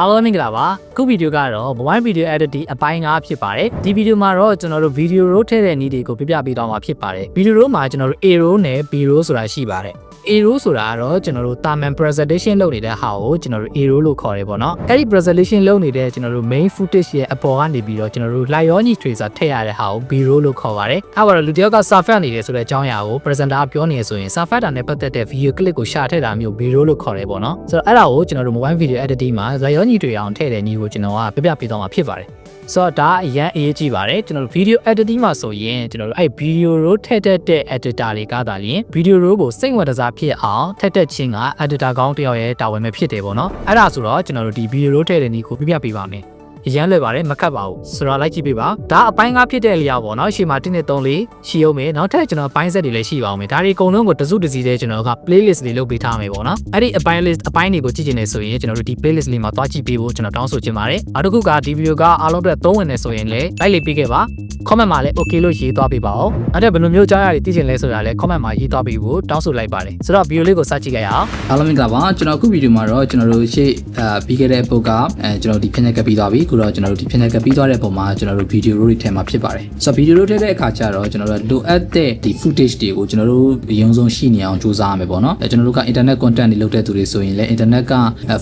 အားလုံးမင်္ဂလာပါခုဗီဒီယိုကတော့ mobile video editing အပိုင်း5ဖြစ်ပါတယ်ဒီဗီဒီယိုမှာတော့ကျွန်တော်တို့ video roll ထည့်တဲ့နည်းတွေကိုပြပြပေးသွားမှာဖြစ်ပါတယ် video roll မှာကျွန်တော်တို့ A roll နဲ့ B roll ဆိုတာရှိပါတယ် A roll ဆိုတာကတော့ကျွန်တော်တို့ Thermal presentation လုပ်နေတဲ့ဟာကိုကျွန်တော်တို့ A roll လို့ခေါ်တယ်ပေါ့နော်အဲ့ဒီ presentation လုပ်နေတဲ့ကျွန်တော်တို့ main footage ရဲ့အပေါ်ကနေပြီးတော့ကျွန်တော်တို့ live ရောညီ tracer ထည့်ရတဲ့ဟာကို B roll လို့ခေါ်ပါတယ်အဲ့တော့လူတစ်ယောက်က surface နေတယ်ဆိုတဲ့အကြောင်းအရာကို presenter ကပြောနေရဆိုရင် surface တာနဲ့ပတ်သက်တဲ့ video clip ကိုရှာထည့်တာမျိုး B roll လို့ခေါ်တယ်ပေါ့နော်ဆိုတော့အဲ့ဒါကိုကျွန်တော်တို့ mobile video editing မှာ live ရောညီတွေအောင်ထည့်တဲ့နည်းကိုကျွန်တော်ကပြပြပေးသွားမှာဖြစ်ပါတယ်ဆိုတော့ဒါအရန်အရေးကြီးပါတယ်ကျွန်တော်တို့ video editing မှာဆိုရင်ကျွန်တော်တို့အဲ့ video roll ထည့်တတ်တဲ့ editor တွေကသာလျှင် video roll ကိုစိတ်ဝင်စားဖြစ်အောင်ထည့်တတ်ခြင်းက editor ကောင်းတစ်ယောက်ရဲ့တာဝန်ပဲဖြစ်တယ်ပေါ့နော်အဲ့ဒါဆိုတော့ကျွန်တော်တို့ဒီ video roll ထည့်တဲ့နည်းကိုပြပြပေးပါမယ် အရန်လွယ်ပါတယ်မခတ်ပါဘူးဆိုတော့လိုက်ကြည့်ပေးပါဒါအပိုင်းကားဖြစ်တဲ့လျောက်ပေါ့နော်ရှေ့မှာ1နဲ့3လေးရှိအောင်မယ်နောက်ထပ်ကျွန်တော်ပိုင်းဆက်တွေလည်းရှိပါအောင်မယ်ဒါတွေအကုန်လုံးကိုတစုတစည်းတည်းကျွန်တော်က playlist လေးလုပ်ပေးထားမယ်ပေါ့နော်အဲ့ဒီအပိုင်း list အပိုင်းတွေကိုကြည့်ချင်နေဆိုရင်ကျွန်တော်တို့ဒီ playlist လေးမှာတွားကြည့်ပေးဖို့ကျွန်တော်တောင်းဆိုချင်ပါတယ်နောက်တစ်ခုကဒီ video ကအားလုံးအတွက်သုံးဝင်နေဆိုရင်လည်း like လေးပေးခဲ့ပါ comment မှာလည်း okay လို့ရေးသွားပေးပါဦးအဲ့ဒါဘယ်လိုမျိုးကြားရည်သိချင်လဲဆိုတာလည်း comment မှာရေးသွားပေးဖို့တောင်းဆိုလိုက်ပါတယ်ဆိုတော့ video လေးကိုစကြည့်ကြရအောင်အားလုံးမင်္ဂလာပါကျွန်တော်အခုဗီဒီယိုမှာတော့ကျွန်တော်တို့ရှေ့အာပြီးခဲ့တဲ့ပုတ်ကအဲကျွန်တော်ဒီဖြစ်နေကပ်ပြီးသွားပြီအခုတော့ကျွန်တော်တို့ဒီဖြစ်နေကပ်ပြီးသွားတဲ့ပုံမှာကျွန်တော်တို့ဗီဒီယိုတွေထဲမှာဖြစ်ပါတယ်ဆိုတော့ဗီဒီယိုတွေထဲတဲ့အခါကျတော့ကျွန်တော်တို့လိုအပ်တဲ့ဒီ footage တွေကိုကျွန်တော်တို့အရင်ဆုံးရှိနေအောင်စူးစမ်းရမယ်ပေါ့နော်အဲကျွန်တော်တို့က internet content တွေလုပ်တဲ့သူတွေဆိုရင်လည်း internet က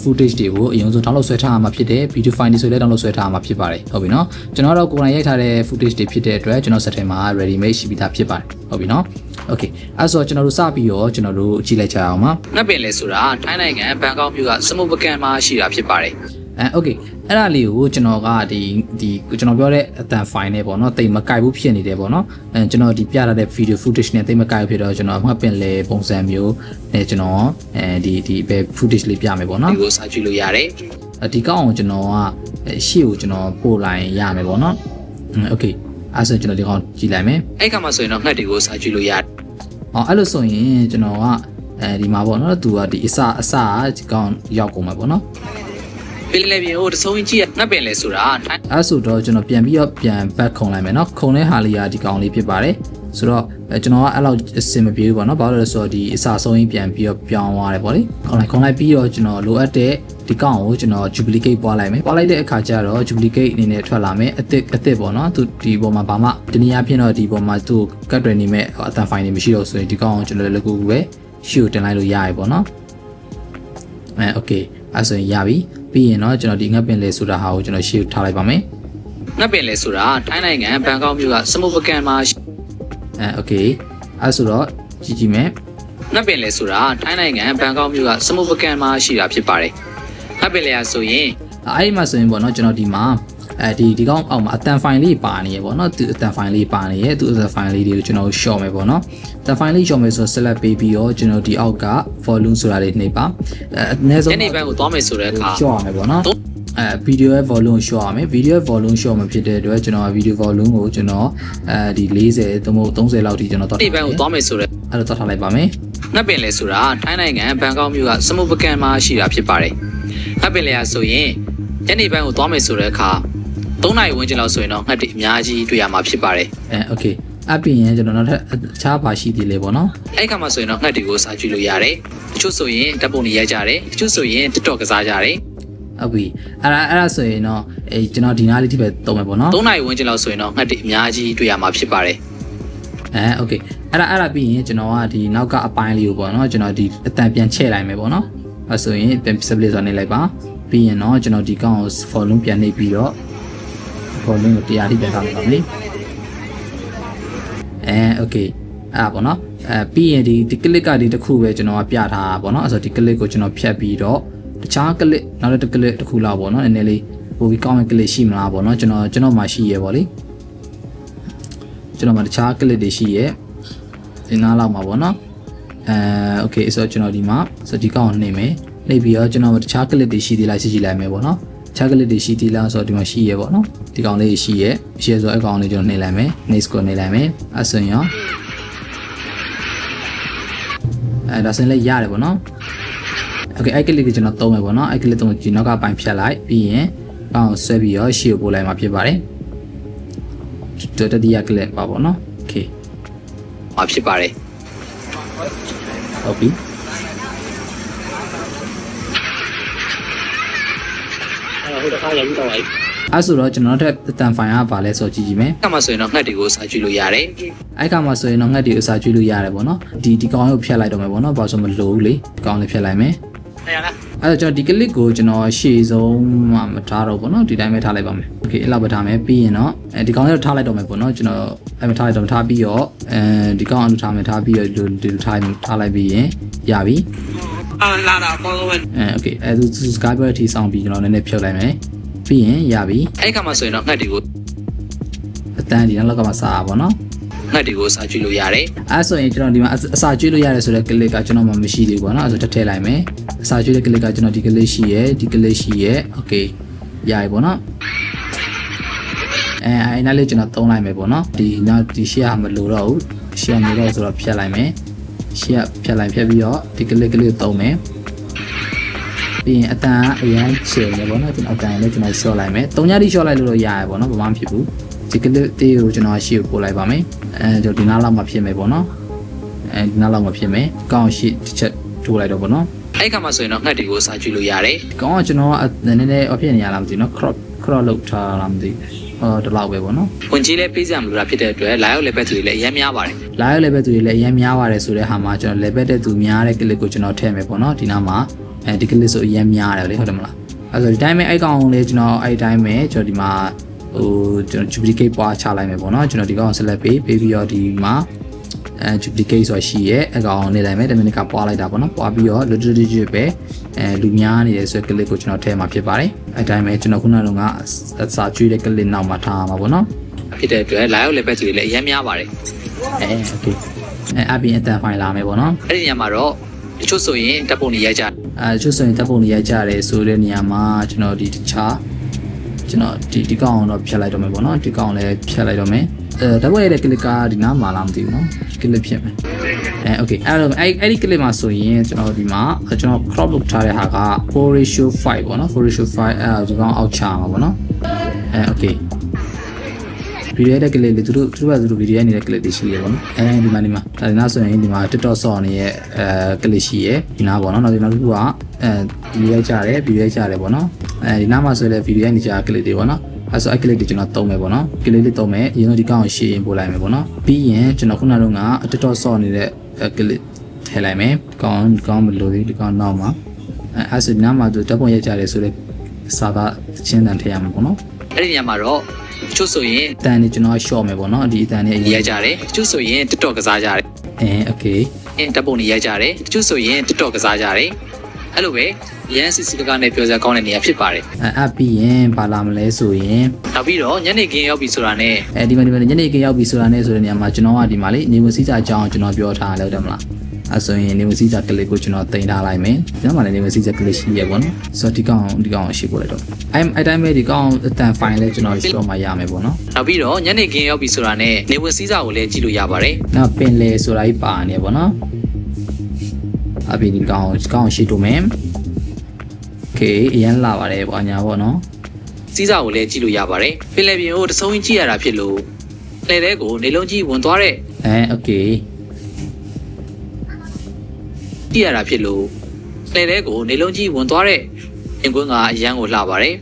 footage တွေကိုအရင်ဆုံး download ဆွဲထားရမှာဖြစ်တယ် video file တွေဆိုလည်း download ဆွဲထားရမှာဖြစ်ပါတယ်ဟုတ်ပြီနော်ကျွန်တော်တော့ကိုယ်တိုင်ရိုက်ထားတဲ့ footage တွေဖြစ်တဲ့အတွက်ကျွန်တော်စက်ထဲမှာ ready made ရှိပြီးသားဖြစ်ပါတယ်ဟုတ်ပြီနော် okay အဲ့ဆိုကျွန်တော်တို့စပြီးတော့ကျွန်တော်တို့ကြည့်လိုက်ကြအောင်ပါငှက်ပင်လေဆိုတာထိုင်းနိုင်ငံဘန်ကောက်မြို့ကစမုပကံမှာရှိတာဖြစ်ပါတယ် အဲ okay အဲ့ဒါလေးကိုကျွန်တော်ကဒီဒီကျွန်တော်ပြောတဲ့အတန် file နဲ့ပေါ့နော်တိတ်မကြိုက်ဘူးဖြစ်နေတယ်ပေါ့နော်အဲကျွန်တော်ဒီပြထားတဲ့ video footage နဲ့တိတ်မကြိုက်ဘူးဖြစ်တော့ကျွန်တော်မှတ်ပင်လေပုံစံမျိုးနဲ့ကျွန်တော်အဲဒီဒီဘယ် footage လေးပြမယ်ပေါ့နော်ဒီကိုစာကြည့်လို့ရတယ်ဒီကောင်းအောင်ကျွန်တော်ကရှေ့ကိုကျွန်တော်ပို့လိုက်ရမယ်ပေါ့နော်อืม okay အဲ့ဆိုကျွန်တော်ဒီကောင်းကြည့်လိုက်မယ်အဲ့ကမှဆိုရင်တော့ငှက်တွေကိုစာကြည့်လို့ရတယ်။အော်အဲ့လိုဆိုရင်ကျွန်တော်ကအဲဒီမှာပေါ့နော်သူကဒီအစအစဒီကောင်ရောက်ကုန်မှာပေါ့နော် ပင်လေပြင်ကိုတဆုံးကြီးကြည့်ရငှက်ပင်လေဆိုတာထိုင်း။အဲ့ဆိုတော့ကျွန်တော်ပြန်ပြီးတော့ပြန်ဘက်ခုံလိုက်မယ်နော်။ခုံတဲ့ဟာလေးကဒီကောင်လေးဖြစ်ပါတယ်။ဆိုတော့အဲကျွန်တော်ကအဲ့လောက်အဆင်မပြေဘူးပေါ့နော်။ဘာလို့လဲဆိုတော့ဒီအစဆုံးရင်ပြန်ပြီးတော့ပြောင်းသွားတယ်ပေါ့လေ။ခုံလိုက်ခုံလိုက်ပြီးတော့ကျွန်တော်လိုအပ်တဲ့ဒီကောင်ကိုကျွန်တော် duplicate ပွားလိုက်မယ်။ပွားလိုက်တဲ့အခါကျတော့ duplicate အနေနဲ့ထွက်လာမယ်။အသစ်အသစ်ပေါ့နော်။သူဒီပေါ်မှာဘာမှတနည်းအားဖြင့်တော့ဒီပေါ်မှာသူကတ်တွေနေမဲ့အတန်ဖိုင်တွေမရှိတော့ဆိုရင်ဒီကောင်ကိုကျွန်တော်လည်းကူကူပဲရှုတင်လိုက်လို့ရရပေါ့နော်။အဲ okay အဲ့ဆိုရင်ရပြီ ပြီးရင်တော့ကျွန်တော်ဒီငှက်ပင်လေဆိုတာဟာကိုကျွန်တော်ရှေ့ထားလိုက်ပါမယ်ငှက်ပင်လေဆိုတာထိုင်းနိုင်ငံဘန်ကောက်မြို့ကစမုပကံမှာရှိအဲ okay အဲ့ဆိုတော့ကြည့်ကြည့်မယ်ငှက်ပင်လေဆိုတာထိုင်းနိုင်ငံဘန်ကောက်မြို့ကစမုပကံမှာရှိတာဖြစ်ပါတယ်ငှက်ပင်လေဆိုရင်အဲ့ဒီမှာဆိုရင်ပေါ့နော်ကျွန်တော်ဒီမှာ အဲဒီဒီကောင်အောက်မှာအတန်ဖိုင်လေးပါနေရပေါ့နော်သူအတန်ဖိုင်လေးပါနေရသူအတန်ဖိုင်လေးတွေကိုကျွန်တော်ရှော့မယ်ပေါ့နော်အတန်ဖိုင်လေးရှော့မယ်ဆိုတော့ select ပေးပြီးတော့ကျွန်တော်ဒီအောက်က volume ဆိုတာလေးနှိပ်ပါအဲအနည်းဆုံးညနေဘက်ကိုသွားမယ်ဆိုတဲ့အခါရှော့ရမယ်ပေါ့နော်အဲဗီဒီယိုရဲ့ volume ရှော့ရမယ်ဗီဒီယိုရဲ့ volume ရှော့မှာဖြစ်တဲ့အတွက်ကျွန်တော်ဗီဒီယို volume ကိုကျွန်တော်အဲဒီ40သို့မဟုတ်30လောက်ထိကျွန်တော်တော့ညနေဘက်ကိုသွားမယ်ဆိုတဲ့အဲ့လိုတော့ထားလိုက်ပါမယ်ငှက်ပင်လေဆိုတာထိုင်းနိုင်ငံဘန်ကောက်မြို့ကစမုပကံမှာရှိတာဖြစ်ပါတယ်ငှက်ပင်လေဆိုရင်ညနေဘက်ကိုသွားမယ်ဆိုတဲ့အခါ 3နာရီဝန်းကျင်လောက်ဆိုရင်တော့ငှက်တွေအများကြီးတွေ့ရမှာဖြစ်ပါတယ်အဲ okay အပြင်ရင်ကျွန်တော်နောက်ထပ်အခြားပါရှိသေးလေပေါ့နော်အဲ့ခါမှဆိုရင်တော့ငှက်တွေကိုစာကြည့်လို့ရတယ်တချို့ဆိုရင်ဓာတ်ပုံတွေရိုက်ကြတယ်တချို့ဆိုရင် TikTok ကစားကြတယ်ဟုတ်ပြီအဲ့ဒါအဲ့ဒါဆိုရင်တော့အဲကျွန်တော်ဒီနားလေးထိပဲတုံးမယ်ပေါ့နော်3နာရီဝန်းကျင်လောက်ဆိုရင်တော့ငှက်တွေအများကြီးတွေ့ရမှာဖြစ်ပါတယ်အဲ okay အဲ့ဒါအဲ့ဒါပြီးရင်ကျွန်တော်ကဒီနောက်ကအပိုင်းလေးကိုပေါ့နော်ကျွန်တော်ဒီအတန်ပြန်ချဲ့လိုက်မယ်ပေါ့နော်အဲ့ဆိုရင်ပြန် display ဆိုနေလိုက်ပါပြီးရင်တော့ကျွန်တော်ဒီကောင်ကို volume ပြန်နှိပ်ပြီးတော့ volume ကိုတရားထိပြန်ထားလိုက်ပါမယ်အဲ okay အဲ့ဒါပေါ့နော်အဲပြီးရင်ဒီဒီ click ကဒီတစ်ခုပဲကျွန်တော်ကပြထားတာပေါ့နော်အဲ့ဆိုဒီ click ကိုကျွန်တော်ဖြတ်ပြီးတော့တခြား click နောက်တစ် click တစ်ခုလောက်ပေါ့နော်နည်းနည်းလေးပိုပြီးကောင်းတဲ့ click ရှိမလားပေါ့နော်ကျွန်တော်ကျွန်တော်မှရှိရပေါ့လေကျွန်တော်မှတခြား click တွေရှိရဒီနားလောက်မှာပေါ့နော်အဲ okay ဆိုတော့ကျွန်တော်ဒီမှာဆိုဒီကောင်ကိုနှိပ်မယ်နှိပ်ပြီးတော့ကျွန်တော်တခြား click တွေရှိသေးလားစစ်ကြည့်လိုက်မယ်ပေါ့နော် ချက်ကလစ်တွေရှိသေးလားဆိုတော့ဒီမှာရှိရဲပေါ့နော်ဒီကောင်လေးရှိရဲရှိရဲဆိုတော့အကောင်လေးကျွန်တော်နှိမ့်လိုက်မယ် next ကိုနှိမ့်လိုက်မယ်အဆွန်ရောအဲဒါဆင်းလေးရတယ်ပေါ့နော် okay အဲ့ကလစ်ကိုကျွန်တော်သုံးမယ်ပေါ့နော်အဲ့ကလစ်သုံးကျွန်တော်ကပိုင်ဖြတ်လိုက်ပြီးရင်ကောင်ဆွဲပြီးရောရှေ့ကိုပို့လိုက်မှာဖြစ်ပါတယ်တတိယကလစ်ပါပေါ့နော် okay မဖြစ်ပါတယ်ဟုတ်ပြီ ဟုတ်တယ်အားရပြီးတော့ပါပြီအဲ့ဆိုတော့ကျွန်တော်တို့တန်ဖိုင်ကဘာလဲဆိုကြည့်ကြည့်မယ်။အဲ့မှာဆိုရင်တော့ငှက်တွေကိုစာကြည့်လို့ရတယ်။အဲ့ကမှာဆိုရင်တော့ငှက်တွေကိုစာကြည့်လို့ရတယ်ပေါ့နော်။ဒီဒီကောင်ကိုဖျက်လိုက်တော့မယ်ပေါ့နော်။ဘာလို့မလိုဘူးလေ။ကောင်လေးဖျက်လိုက်မယ်။အဲ့ရလား။အဲ့တော့ကျွန်တော်ဒီ click ကိုကျွန်တော်ရှေ့ဆုံးမှမထားတော့ပေါ့နော်။ဒီတိုင်းပဲထားလိုက်ပါမယ်။ Okay အဲ့လောက်ပဲထားမယ်။ပြီးရင်တော့အဲဒီကောင်လေးတော့ထားလိုက်တော့မယ်ပေါ့နော်။ကျွန်တော်အဲ့မထားလိုက်တော့ထားပြီးတော့အဲဒီကောင်အလုပ်ထားမယ်ထားပြီးတော့ဒီလိုထားထားလိုက်ပြီးရင်ရပြီ။ အာလာတာပေါ်တော့ အဲโอเคအဲသူစကားပြောတဲ့အထိစောင့်ပြီးကျွန်တော်နည်းနည်းဖြုတ်လိုက်မယ်ပြီးရင်ရပြီ အဲ့ကမှဆိုရင်တော့ငှက်တွေကို အတန်းဒီနောက်လောက်ကမှစားပါပေါ့နော် ငှက်တွေကိုစာကြည့်လို့ရတယ် အဲဆိုရင်ကျွန်တော်ဒီမှာအအစာကျွေးလို့ရတယ်ဆိုတဲ့ clip ကကျွန်တော်မှမရှိသေးဘူးပေါ့နော်အဲဆိုတက်ထည့်လိုက်မယ်အစာကျွေးတဲ့ clip ကကျွန်တော်ဒီ clip ရှိရယ်ဒီ clip ရှိရယ် okay ရပြီပေါ့နော်အဲအဲနားလေးကျွန်တော်သုံးလိုက်မယ်ပေါ့နော်ဒီနောက်ဒီရှေ့ကမလိုတော့ဘူးရှေ့ကမလိုတော့ဆိုတော့ဖြတ်လိုက်မယ် ရှေ့ကဖြတ်လိုက်ဖြတ်ပြီးတော့ဒီကလစ်ကလစ်သုံးမယ်ပြီးရင်အတန်အရန်ချေနေပေါ့နော်ကျွန်တော်အတန်လည်းကျွန်တော် short လိုက်မယ်သုံးညတိ short လိုက်လို့တော့ရရပေါ့နော်ဘာမှမဖြစ်ဘူးဒီကလစ်တေးကိုကျွန်တော်ရှေ့ကိုပို့လိုက်ပါမယ်အဲကျွန်တော်ဒီနားလောက်မှဖြစ်မယ်ပေါ့နော်အဲဒီနားလောက်မှဖြစ်မယ်ကောင်းရှေ့တစ်ချက်ထိုးလိုက်တော့ပေါ့နော်အဲ့ခါမှဆိုရင်တော့ငှက်တွေကိုစာကြည့်လို့ရတယ်ကောင်းကကျွန်တော်ကနည်းနည်းအဖြစ်နေရလားမသိဘူးနော် crop crop လောက်ထားလားမသိဘူး ဟောဒီလောက်ပဲပေါ့နော်ဝင်ကြီးလည်းပေးစရာမလိုတာဖြစ်တဲ့အတွက်လာရောက်လည်းပဲသူတွေလည်းအများများပါတယ်လာရ level သူတွေလည်းအရင်များပါတယ်ဆိုတဲ့ဟာမှာကျွန်တော် level တဲ့သူများတဲ့ clip ကိုကျွန်တော်ထည့်မယ်ပေါ့နော်ဒီနားမှာအဲဒီ clip ဆိုအရင်များတယ်လေဟုတ်တယ်မလားအဲဆိုဒီတိုင်းပဲအဲ့ကောင်လေးကျွန်တော်အဲ့တိုင်းပဲကျွန်တော်ဒီမှာဟိုကျွန်တော် duplicate ပွားချလိုက်မယ်ပေါ့နော်ကျွန်တော်ဒီကောင် select ပေးပေးပြီးတော့ဒီမှာ အဲ duplicate ဆိုတာရှိရဲ့အကောင်နေလိုက်မယ်တမင်ကပွားလိုက်တာပေါ့နော်ပွားပြီးတော့ little digit ပဲအဲလူများနေတယ်ဆိုတဲ့ click ကိုကျွန်တော်ထည့်မှာဖြစ်ပါတယ်အဲတိုင်းပဲကျွန်တော်ခုနကစာကျွေးတဲ့ click နောက်မှာထားရမှာပေါ့နော်ဖြစ်တဲ့အတွက် live လည်းပဲကြည့်လည်းအရင်များပါတယ်အဲ okay အဲအပြင်အတန်ဖိုင်လာမယ်ပေါ့နော်အဲ့ဒီညမှာတော့တချို့ဆိုရင်တပ်ပုံတွေရိုက်ကြအဲတချို့ဆိုရင်တပ်ပုံတွေရိုက်ကြတယ်ဆိုတဲ့နေရာမှာကျွန်တော်ဒီတခြားကျွန်တော်ဒီဒီကောင်အောင်တော့ဖြတ်လိုက်တော့မယ်ပေါ့နော်ဒီကောင်လည်းဖြတ်လိုက်တော့မယ် အဲဓာတ်ဝင်ရတဲ့ click ကဒီနားမှာလားမသိဘူးနော် click ဖြစ်မယ်အဲ okay အဲ့တော့အဲ့အဲ့ဒီ click မှာဆိုရင်ကျွန်တော်ဒီမှာကျွန်တော် crop လုပ်ထားတဲ့ဟာက4 ratio 5ပေါ့နော်4 ratio 5အဲ့ကျွန်တော်အောက်ချမှာပေါ့နော်အဲ okay ဗီဒီယိုတဲ့ကလေးလေးသူတို့သူတို့ကသူတို့ဗီဒီယိုရနေတဲ့ကလေးတွေရှိရပါတော့အဲဒီမှာဒီမှာဒါနာဆိုရင်ဒီမှာ TikTok song တွေရဲ့အဲကလေးရှိရဒီနာပေါ့နော်နောက်နောက်တစ်ခုကအဲဒီရိုက်ကြတယ်ဗီဒီယိုရိုက်ကြတယ်ပေါ့နော်အဲဒီနာမှာဆိုလည်းဗီဒီယိုရိုက်နေကြကလေးတွေပေါ့နော် အဲ့ဆိုအဲ့ကလစ်တွေကျွန်တော်တုံးမယ်ပေါ့နော်ကလစ်လေးတုံးမယ်အရင်ဆုံးဒီကောင်ကိုရှေ့ရင်ပို့လိုက်မယ်ပေါ့နော်ပြီးရင်ကျွန်တော်ခုနကအတတော်ဆော့နေတဲ့ကလစ်ထည့်လိုက်မယ်ဒီကောင်ဒီကောင်မလို့ဒီကောင်နောက်မှာအဲ့ဆိုနားမှာသူတပ်ပုံရိုက်ကြတယ်ဆိုတော့စာသားချင်းတန်ထည့်ရမှာပေါ့နော်အဲ့ဒီနေရာမှာတော့တချို့ဆိုရင်အတန်နေကျွန်တော်ရှော့မယ်ပေါ့နော်ဒီအတန်နေရိုက်ကြတယ်တချို့ဆိုရင် TikTok ကစားကြတယ်အင်း okay အင်းတပ်ပုံတွေရိုက်ကြတယ်တချို့ဆိုရင် TikTok ကစားကြတယ်အဲ့လိုပဲ ရန်စီစီကကနဲ့ပြောစရာကောင်းတဲ့နေရာဖြစ်ပါတယ်အဲအပ်ပြီးရင်ဘာလာမလဲဆိုရင်နောက်ပြီးတော့ညနေခင်းရောက်ပြီဆိုတာနဲ့အဲဒီမှာဒီမှာညနေခင်းရောက်ပြီဆိုတာနဲ့ဆိုတဲ့နေရာမှာကျွန်တော်ကဒီမှာလေနေဝင်စည်းစာအကြောင်းကျွန်တော်ပြောထားတယ်ဟုတ်တယ်မလားအဲဆိုရင်နေဝင်စည်းစာကလေးကိုကျွန်တော်တင်ထားလိုက်မယ်ဒီမှာလည်းနေဝင်စည်းစာကလေးရှိရပေါ့နော်ဆိုတော့ဒီကောင်ဒီကောင်ကိုရှိပို့လိုက်တော့အဲအဲတိုင်းပဲဒီကောင်အတန်ဖိုင်လဲကျွန်တော်ရှော့မှရမယ်ပေါ့နော်နောက်ပြီးတော့ညနေခင်းရောက်ပြီဆိုတာနဲ့နေဝင်စည်းစာကိုလည်းကြည့်လို့ရပါတယ်နောက်ပင်လေဆိုတာကြီးပါနေပေါ့နော်အပြင်ဒီကောင်ဒီကောင်ရှိတော့မယ် okay အရန်လာပါတယ်ပေါ့ညာပေါ့နော်စီးစာကိုလည်းကြည့်လို့ရပါတယ်ပင်လယ်ပြင်ကိုတစုံကြီးကြည့်ရတာဖြစ်လို့လေတဲ့ကိုနေလုံးကြီးဝင်သွားတဲ့အဲ okay ကြည့်ရတာဖြစ်လို့လေတဲ့ကိုနေလုံးကြီးဝင်သွားတဲ့ရင်ကွင်းကအရန်ကိုလှပါတယ်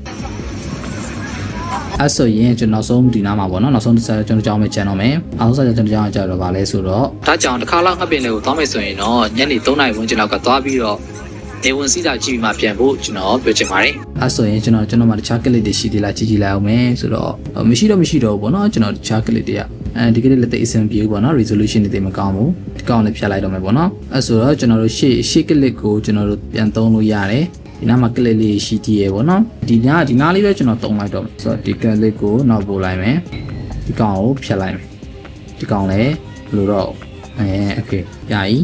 အဲ့ဆိုရင်ကျွန်တော်ဆုံးဒီနားမှာပေါ့နော်နောက်ဆုံးတစ်ဆက်ကျွန်တော်ကြောင်းပဲခြံတော့မယ်အားလုံးဆက်ကျွန်တော်ကြောင်းကြတော့ဗာလဲဆိုတော့ဒါကြောင့်တစ်ခါလောက်ငှက်ပင်လေးကိုသွားမယ်ဆိုရင်တော့ညနေ3:00ဝန်းကျင်လောက်ကသွားပြီးတော့ နေဝင်စီစာကြည့်ပြီးမှပြန်ဖို့ကျွန်တော်ပြောချင်ပါတယ်။အဲဆိုရင်ကျွန်တော်ကျွန်တော်မှတခြားကလစ်တွေရှိသေးလားကြည့်ကြည့်လိုက်အောင်မယ်ဆိုတော့မရှိတော့မရှိတော့ဘူးပေါ့နော်ကျွန်တော်တခြားကလစ်တွေကအဲဒီကလေးလက်သိအဆင်ပြေဘူးပေါ့နော် resolution တွေသိမကောင်းဘူးဒီကောင်လည်းဖြတ်လိုက်တော့မယ်ပေါ့နော်အဲဆိုတော့ကျွန်တော်တို့ရှေ့ရှေ့ကလစ်ကိုကျွန်တော်တို့ပြန်သုံးလို့ရတယ်ဒီနားမှာကလစ်လေးရှိသေးရေပေါ့နော်ဒီနားဒီနားလေးပဲကျွန်တော်သုံးလိုက်တော့ဆိုတော့ဒီကလစ်ကိုနောက်ပို့လိုက်မယ်ဒီကောင်ကိုဖြတ်လိုက်မယ်ဒီကောင်လည်းဘယ်လိုတော့အဲ okay ယာယီ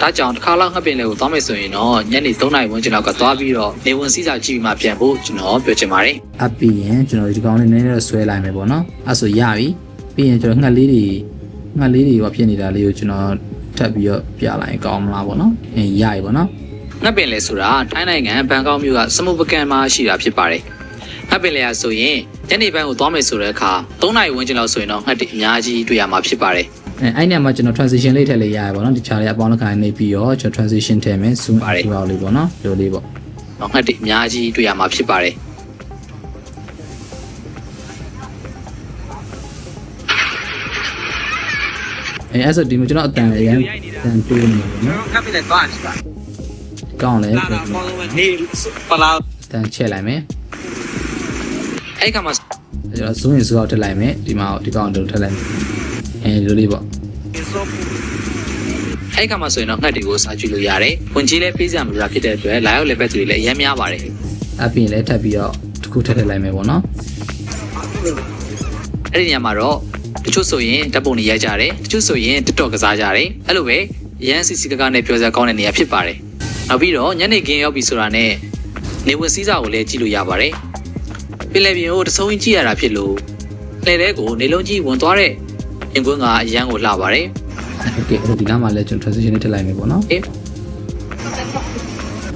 ဒါကြောင့်တစ်ခါလောက်ငှက်ပင်လေးကိုသွားမယ်ဆိုရင်တော့ညနေ3နာရီဝန်းကျင်လောက်ကသွားပြီးတော့နေဝင်စီးစာကြည့်ပြီးမှပြန်ဖို့ကျွန်တော်ပြောချင်ပါတယ်အပ်ပြီးရင်ကျွန်တော်ဒီကောင်လေးနည်းနည်းတော့ဆွဲလိုက်မယ်ပေါ့နော်အဲ့ဆိုရပြီပြီးရင်ကျွန်တော်ငှက်လေးတွေငှက်လေးတွေရောဖြစ်နေတာလေးကိုကျွန်တော်ထပ်ပြီးတော့ပြလိုက်ရင်ကောင်းမလားပေါ့နော်အင်းရပြီပေါ့နော်ငှက်ပင်လေဆိုတာထိုင်းနိုင်ငံဘန်ကောက်မြို့ကစမုပကံမှာရှိတာဖြစ်ပါတယ်ငှက်ပင်လေကဆိုရင်ညနေပိုင်းကိုသွားမယ်ဆိုတဲ့အခါ3နာရီဝန်းကျင်လောက်ဆိုရင်တော့ငှက်တွေအများကြီးတွေ့ရမှာဖြစ်ပါတယ် အဲအဲ့ညမှာကျွန်တော် transition လေးထည့်လေးရရပေါ့နော်ဒီခြားလေးအပေါင်းတစ်ခါနေပြီးတော့ကျွန်တော် transition ထည့်မယ် zoom ပါတယ်ဒီအောင်လေးပေါ့နော်ဒီလိုလေးပေါ့တော့ငှက်တွေအများကြီးတွေ့ရမှာဖြစ်ပါတယ်အဲအဲ့ဆိုဒီမှာကျွန်တော်အတန်အရန်တန်တိုးနေတယ်နော်ခပ်ပြီးတော့ရှိပါကောင်းလဲလာတာအပေါ်ဆုံးပဲနေပလာတန်ချက်လိုက်မယ်အဲ့ဒီခါမှာကျွန်တော်ဇူးရင်ဇူးအောင်ထည့်လိုက်မယ်ဒီမှာဒီကောင်တို့ထည့်လိုက်မယ် အဲဒီလိုလေးပေါ့စောပူအဲ့ဒီခါမှာဆိုရင်တော့ငှက်တွေကိုစာကြည့်လို့ရတယ်ဝင်ကြီးလည်းပေးစရာမလိုတာဖြစ်တဲ့အတွက်လာရောက်လည်းဘက်တွေလည်းအများများပါတယ်အပြင်လည်းထပ်ပြီးတော့တစ်ခုထည့်ထည့်လိုက်မယ်ပေါ့နော်အဲ့ဒီနေရာမှာတော့တချို့ဆိုရင်ဓာတ်ပုံတွေရိုက်ကြတယ်တချို့ဆိုရင် TikTok ကစားကြတယ်အဲ့လိုပဲရန်စီစီကကနဲ့ပြောစရာကောင်းတဲ့နေရာဖြစ်ပါတယ်နောက်ပြီးတော့ညနေခင်းရောက်ပြီဆိုတာနဲ့နေဝင်စည်းစာကိုလည်းကြည့်လို့ရပါတယ်ပင်လယ်ပြင်ကိုတဆုံးကြီးကြည့်ရတာဖြစ်လို့လှည့်တဲ့ကိုနေလုံးကြီးဝင်သွားတဲ့ ရင်ကွင်းကအရန်ကိုလှပါတယ် โอเคအဲ့တော့ဒီနားမှာလည်းကျွန်တော် transition လေးထည့်လိုက်မယ်ပေါ့နော်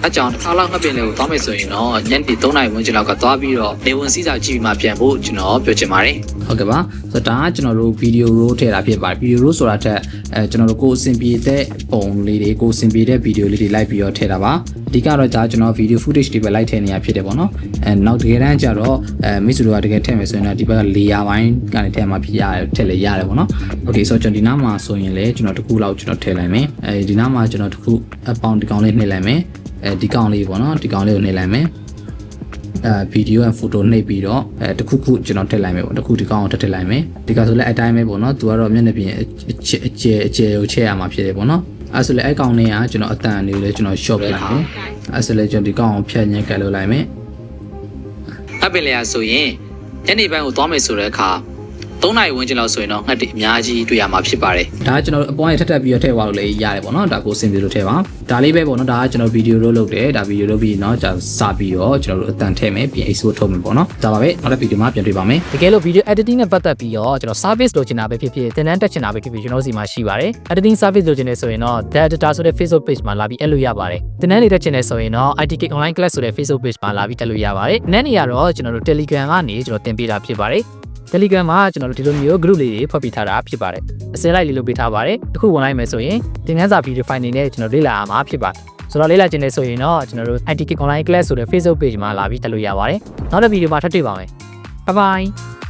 အကြောင်းတစ်ခါလောက်ငှက်ပင်လေးကိုတောင်းမယ်ဆိုရင်တော့ညနေ3နာရီဝန်းကျင်လောက်ကသွားပြီးတော့နေဝင်စည်းစာကြည့်ပြီးမှပြန်ဖို့ကျွန်တော်ပြောချင်ပါတယ်ဟုတ်ကဲ့ပါဆိုတော့ဒါကကျွန်တော်တို့ video roll ထည့်တာဖြစ်ပါတယ် video roll ဆိုတာထက်အဲကျွန်တော်တို့ကိုယ်အဆင်ပြေတဲ့ပုံလေးတွေကိုယ်အဆင်ပြေတဲ့ video လေးတွေလိုက်ပြီးတော့ထည့်တာပါအဓိကတော့ဒါကျွန်တော် video footage တွေပဲလိုက်ထည့်နေရဖြစ်တယ်ပေါ့နော်အဲနောက်တကယ်တမ်းကျတော့အဲမိတ်ဆွေတို့ကတကယ်ထည့်မယ်ဆိုရင်တော့ဒီဘက်က layer ဘိုင်းကနေထည့်မှာဖြစ်ရတယ်ထည့်လေရတယ်ပေါ့နော် okay ဆိုတော့ကျွန်တော်ဒီနားမှာဆိုရင်လည်းကျွန်တော်တစ်ခုလောက်ကျွန်တော်ထည့်လိုက်မယ်အဲဒီနားမှာကျွန်တော်တစ်ခုအပေါင်းဒီကောင်လေးနှိပ်လိုက်မယ် အဲဒီကောင်လေးပေါ့နော်ဒီကောင်လေးကိုနှိပ်လိုက်မယ်အဲဗီဒီယိုနဲ့ဖိုတိုနှိပ်ပြီးတော့အဲတစ်ခုခုကျွန်တော်ထည့်လိုက်မယ်ပေါ့တစ်ခုဒီကောင်ကိုထည့်လိုက်မယ်ဒီကဆိုလည်းအတိုင်းပဲပေါ့နော်သူကတော့မျက်နှာပြင်အကျအကျအကျကိုချက်ရမှာဖြစ်တယ်ပေါ့နော်အဲဆိုလည်းအဲ့ကောင်လေးကကျွန်တော်အတန်လေးလည်းကျွန်တော် short ပြလိုက်မယ်အဲဆိုလည်းကျွန်တော်ဒီကောင်ကိုဖြတ်ညှက်ကတ်လုပ်လိုက်မယ်ငှက်ပင်လေးရဆိုရင်ညနေပိုင်းကိုသွားမယ်ဆိုတဲ့အခါ 3နာရီဝန်းကျင်လောက်ဆိုရင်တော့ငှက်တွေအများကြီးတွေ့ရမှာဖြစ်ပါတယ်ဒါကကျွန်တော်အပွားရထပ်ထပ်ပြီးတော့ထည့်သွားလို့လည်းရတယ်ပေါ့နော်ဒါကိုအဆင်ပြေလို့ထည့်ပါဒါလေးပဲပေါ့နော်ဒါကကျွန်တော်ဗီဒီယိုလို့လုပ်တယ်ဒါဗီဒီယိုလုပ်ပြီးတော့ကြာစာပြီးတော့ကျွန်တော်တို့အတန်ထည့်မယ်ပြီး export ထုတ်မယ်ပေါ့နော်ဒါပါပဲနောက်တစ်ဗီဒီယိုမှာပြန်တွေ့ပါမယ်တကယ်လို့ video editing နဲ့ပတ်သက်ပြီးတော့ကျွန်တော် service လိုချင်တာပဲဖြစ်ဖြစ်တင်တန်းတက်ချင်တာပဲဖြစ်ဖြစ်ကျွန်တော်စီမှာရှိပါတယ် editing service လိုချင်နေဆိုရင်တော့ The Editor ဆိုတဲ့ Facebook page မှာလာပြီး add လို့ရပါတယ်တင်တန်းလေးတက်ချင်နေဆိုရင်တော့ ITK online class ဆိုတဲ့ Facebook page မှာလာပြီးတက်လို့ရပါတယ်နည်းနည်းရတော့ကျွန်တော်တို့ Telegram ကနေကျွန်တော်တင်ပေးတာဖြစ်ပါတယ် Telegram မှာကျွန်တော်တို့ဒီလိုမျိုး group လေးတွေဖွဲ့ပေးထားတာဖြစ်ပါတယ်အစင်းလိုက်လေးလုပ်ပေးထားပါတယ်တစ်ခုဝင်လိုက်မယ်ဆိုရင်သင်ခန်းစာ video file နေနဲ့ကျွန်တော်လေ့လာရမှာဖြစ်ပါတယ်ဆိုတော့လေ့လာခြင်းနေဆိုရင်တော့ကျွန်တော်တို့ ITK online class ဆိုတဲ့ Facebook page မှာလာပြီးတက်လို့ရပါတယ်နောက်တစ်ဗီဒီယိုမှာထပ်တွေ့ပါမယ် bye bye